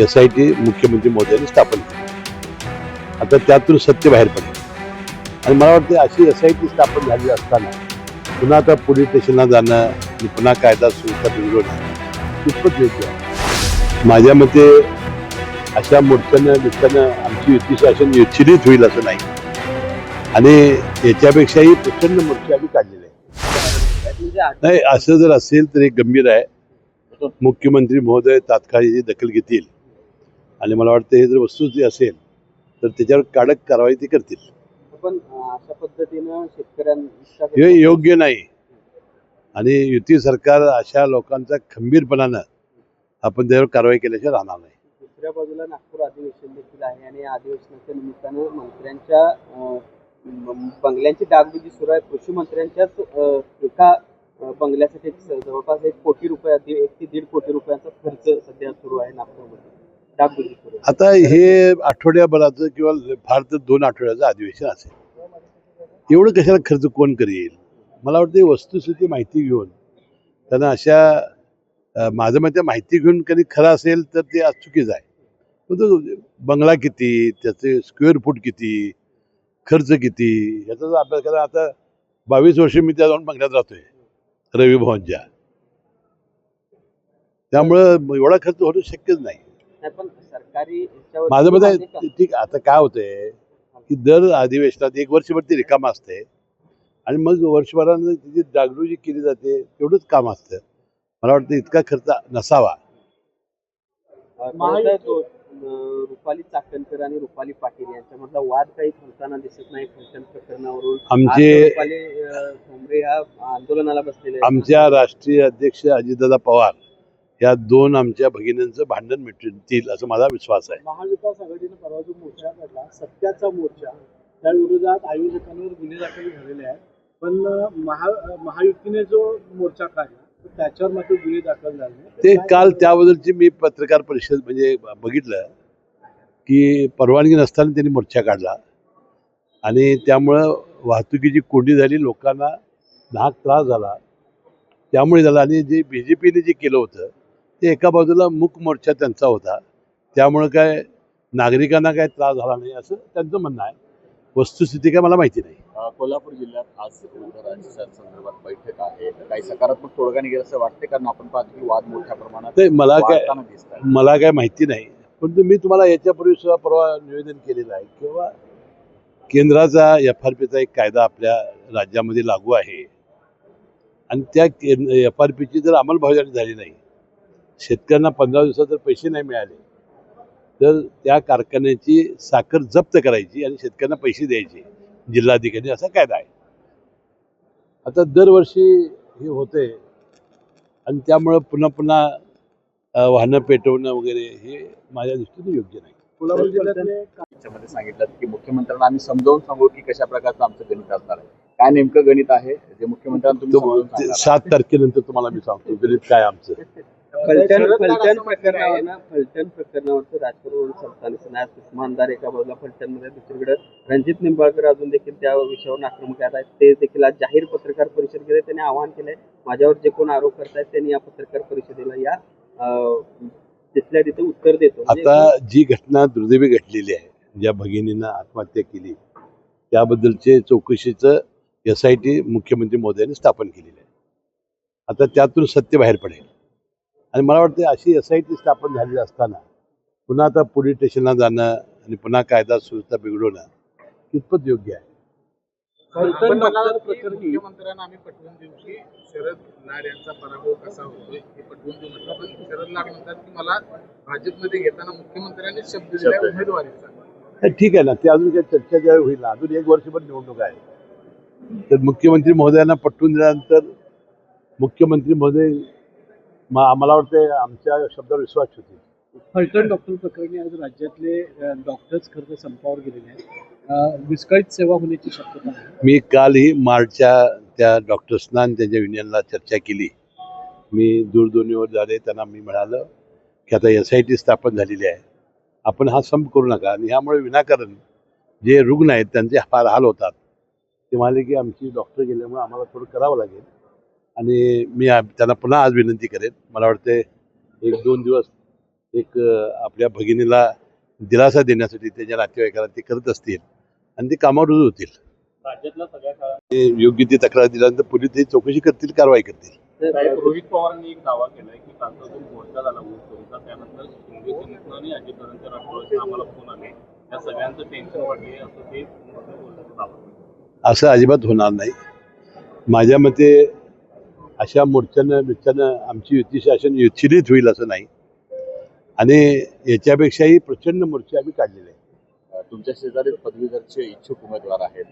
S I T मुख्यमंत्री मोदयांनी स्थापन केली. आता त्यातून सत्य बाहेर पडेल. आणि मला वाटतं अशी एस आय टी स्थापन झाली असताना पुन्हा आता पोलीस स्टेशनला जाणं आणि पुन्हा कायदा सुव्यवस्था बिघडवणं कितपत योग्य आहे. माझ्या मते अशा मोर्चानं दिसताना आमची युती शासन विच्छिदित होईल असं नाही. आणि याच्यापेक्षाही प्रचंड मोर्चे आम्ही काढलेले आहे नाही असं जर असेल तर एक गंभीर आहे. मुख्यमंत्री महोदय तात्काळ याची दखल घेतील. आणि मला वाटतं हे जर वस्तुस्थिती असेल तर त्याच्यावर कडक कारवाई ते करतील. पण अशा पद्धतीनं हे योग्य नाही. आणि युती सरकार अशा लोकांचा खंबीरपणानं आपण त्याच्यावर कारवाई केल्याशिवाय राहणार नाही. दुसऱ्या बाजूला नागपूर अधिवेशन देखील आहे आणि या अधिवेशनाच्या निमित्तानं मंत्र्यांच्या अं, म- बंगल्यांची डागडुजी सुरू आहे. कृषी मंत्र्यांच्याच अं, एका अं, बंगल्यासाठी स- जवळपास एक कोटी रुपये एक ते दीड कोटी रुपयांचा खर्च सध्या सुरू आहे नागपूरमध्ये. आता हे आठवड्याभराचं किंवा फार तर दोन आठवड्याचं अधिवेशन असेल. एवढं कशाला खर्च कोण करेल? मला वाटतं वस्तुस्थिती माहिती घेऊन त्यांना अशा माझं मते माहिती घेऊन कधी खरं असेल तर ते आज चुकीचं आहे. पण बंगला किती त्याचे स्क्वेअर फूट किती खर्च किती याचा अभ्यास करा आता बावीस वर्ष मी त्या जाऊन बंगल्यात राहतोय रवी भवनच्या. त्यामुळं एवढा खर्च होणं शक्यच नाही. माझं मत आहे ठीक आता काय होतंय की दर अधिवेशनात एक वर्षभर ती रिकाम असते आणि मग वर्षभरानं तिची डागडुजी केली जाते तेवढंच काम असतं. मला वाटतं इतका खर्च नसावा. रुपाली चाकणकर आणि रुपाली पाटील यांच्यामधला वाद काही थांबताना दिसत नाही फलटण प्रकरणावरून. आमचे- आंदोलनाला बसलेले. आमच्या राष्ट्रीय अध्यक्ष अजितदादा पवार या दोन आमच्या भगिनींचं भांडण मिटतील असं माझा विश्वास आहे. महाविकास आघाडीनं परवा जो मोर्चा काढला सत्याचा मोर्चा त्या विरोधात आयोजकांवर गुन्हे दाखल झालेले आहेत. पण महा महायुतीने जो मोर्चा काढला त्याच्यावर मात्र गुन्हे दाखल झाले. ते काल त्याबद्दलची मी पत्रकार परिषद म्हणजे बघितलं की परवानगी नसताना त्यांनी मोर्चा काढला. आणि त्यामुळं वाहतुकीची कोंडी झाली लोकांना नाहक त्रास झाला. त्यामुळे झाला. आणि जे बी जे पीने जे केलं होतं ते एका बाजूला मुक मोर्चा त्यांचा होता. त्यामुळं काय नागरिकांना काय त्रास झाला नाही असं त्यांचं म्हणणं आहे. वस्तुस्थिती काय मला माहिती नाही. कोल्हापूर जिल्ह्यात आज संदर्भात बैठक आहे. काही सकारात्मक तोडगा निघेल असं वाटते कारण आपण पाहतो की वाद मोठ्या प्रमाणात मला काय मला काय माहिती नाही. पण मी तुम्हाला याच्यापूर्वी सुद्धा परवा निवेदन केलेलं आहे किंवा केंद्राचा एफ आर पीचा एक कायदा आपल्या राज्यामध्ये लागू आहे. आणि त्या एफ आर पीची जर अंमलबजावणी झाली नाही शेतकऱ्यांना पंधरा दिवसात जर पैसे नाही मिळाले तर त्या कारखान्याची साखर जप्त करायची आणि शेतकऱ्यांना पैसे द्यायचे. जिल्हाधिकारी असा कायदा आहे. आता दरवर्षी हे होते आणि त्यामुळं पुन्हा पुन्हा वाहनं पेटवणं वगैरे हे माझ्या दृष्टीने योग्य नाही. कोल्हापूर जिल्ह्यातले त्याच्यामध्ये सांगितलं की मुख्यमंत्र्यांना आम्ही समजावून सांगू की कशा प्रकारचं आमचं गणित असणार आहे. काय नेमकं गणित आहे? जे मुख्यमंत्र्यांना सात तारखेनंतर तुम्हाला मी सांगतो गणित काय आमचं. फलटण फलटण प्रकरणावर ना फलटण प्रकरणावरचं राजकारण उस्मानदार एका बाजूला फलटणमध्ये दुसरीकडे रणजित निंबाळकर अजून देखील त्या विषयावर आक्रमक आहेत. ते देखील आज जाहीर पत्रकार परिषद घेत त्यांनी आवाहन केलंय माझ्यावर जे कोण आरोप करतायत त्यांनी या पत्रकार परिषदेला या तिथल्या तिथे उत्तर देतो. म्हणजे आता जी घटना दुर्दैवी घडलेली आहे ज्या भगिनीनं आत्महत्या केली त्याबद्दलचे चौकशीचं एस आय टी मुख्यमंत्री मोदयांनी स्थापन केलेलं आहे. आता त्यातून सत्य बाहेर पडेल. आणि मला वाटतं अशी एस आय टी स्थापन झालेली असताना पुन्हा आता पोलीस स्टेशनला जाणं आणि पुन्हा कायदा सुव्यवस्था बिघडवणं कितपत योग्य आहे? फलटण डॉक्टर प्रकरणी मुख्यमंत्र्यांना आम्ही पटवून देऊ की शरद लाड यांचा पराभव कसा होतोय हे पटवून देऊ म्हटलं. पण शरद लाड म्हणतात की मला भाजपमध्ये घेताना मुख्यमंत्र्यांनी शब्द दिला शब्द. उमेदवारीचा. नाही, ठीक आहे ना ते अजून काही चर्चा ज्यावेळी होईल ना अजून एक वर्षभर निवडणूक आहे. तर मुख्यमंत्री महोदयांना पटवून दिल्यानंतर मुख्यमंत्री महोदय मा- मला वाटतं आमच्या शब्दावर विश्वास ठेवतील. फलटण डॉक्टर प्रकरणी आज राज्यातले डॉक्टर्स खरं तर संपावर गेलेले आहेत. विस्कळीत सेवा होण्याची शक्यता मी कालही मार्चच्या त्या डॉक्टर्सना आणि त्यांच्या युनियनला चर्चा केली. मी दूरध्वनीवर झाले त्यांना मी म्हणालं की आता एस आय टी स्थापन झालेली आहे. आपण हा संप करू नका आणि ह्यामुळे विनाकारण जे रुग्ण आहेत त्यांचे फार हाल होतात. ते म्हणाले की आमची डॉक्टर गेल्यामुळे आम्हाला थोडं करावं लागेल. आणि मी त्यांना पुन्हा आज विनंती करेन. मला वाटते एक दोन दिवस एक आपल्या भगिनीला दिलासा देण्यासाठी त्याच्या नातेवाईकाला ते करत असतील आणि ते कामावर रुजू होतील. राज्यातल्या सगळ्या काळात ते योग्य ती तक्रार दिल्यानंतर पोलीस ते चौकशी करतील कारवाई करतील. साहेब रोहित पवारांनी एक दावा केलाय की जो मोर्चा झाला ऊसतोडीचा त्यानंतर शिंदे सेनेतनं आणि अजितदादांच्या राष्ट्रवादीतनं आम्हाला फोन आले. त्या सगळ्यांचं टेन्शन वाढले असं ते. असं अजिबात होणार नाही. माझ्या मते अशा मोर्चानं बिर्चानं आमची युती शासन विच्छिदित होईल असं नाही. आणि याच्यापेक्षाही प्रचंड मोर्चे आम्ही काढलेले आहेत. तुमच्या शेजारी पदवीधरचे इच्छुक उमेदवार आहेत.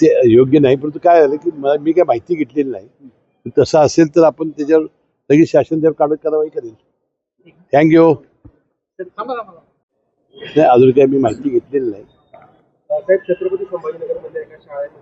ते योग्य नाही परंतु काय झालं की मला मी काय माहिती घेतलेली नाही. तसं असेल तर आपण त्याच्यावर लगेच शासन त्यावर काढत कारवाई करेल. थँक्यू थांबा थांबा नाही अजून काही मी माहिती घेतलेली नाही. साहेब छत्रपती संभाजीनगरमध्ये एका शाळेत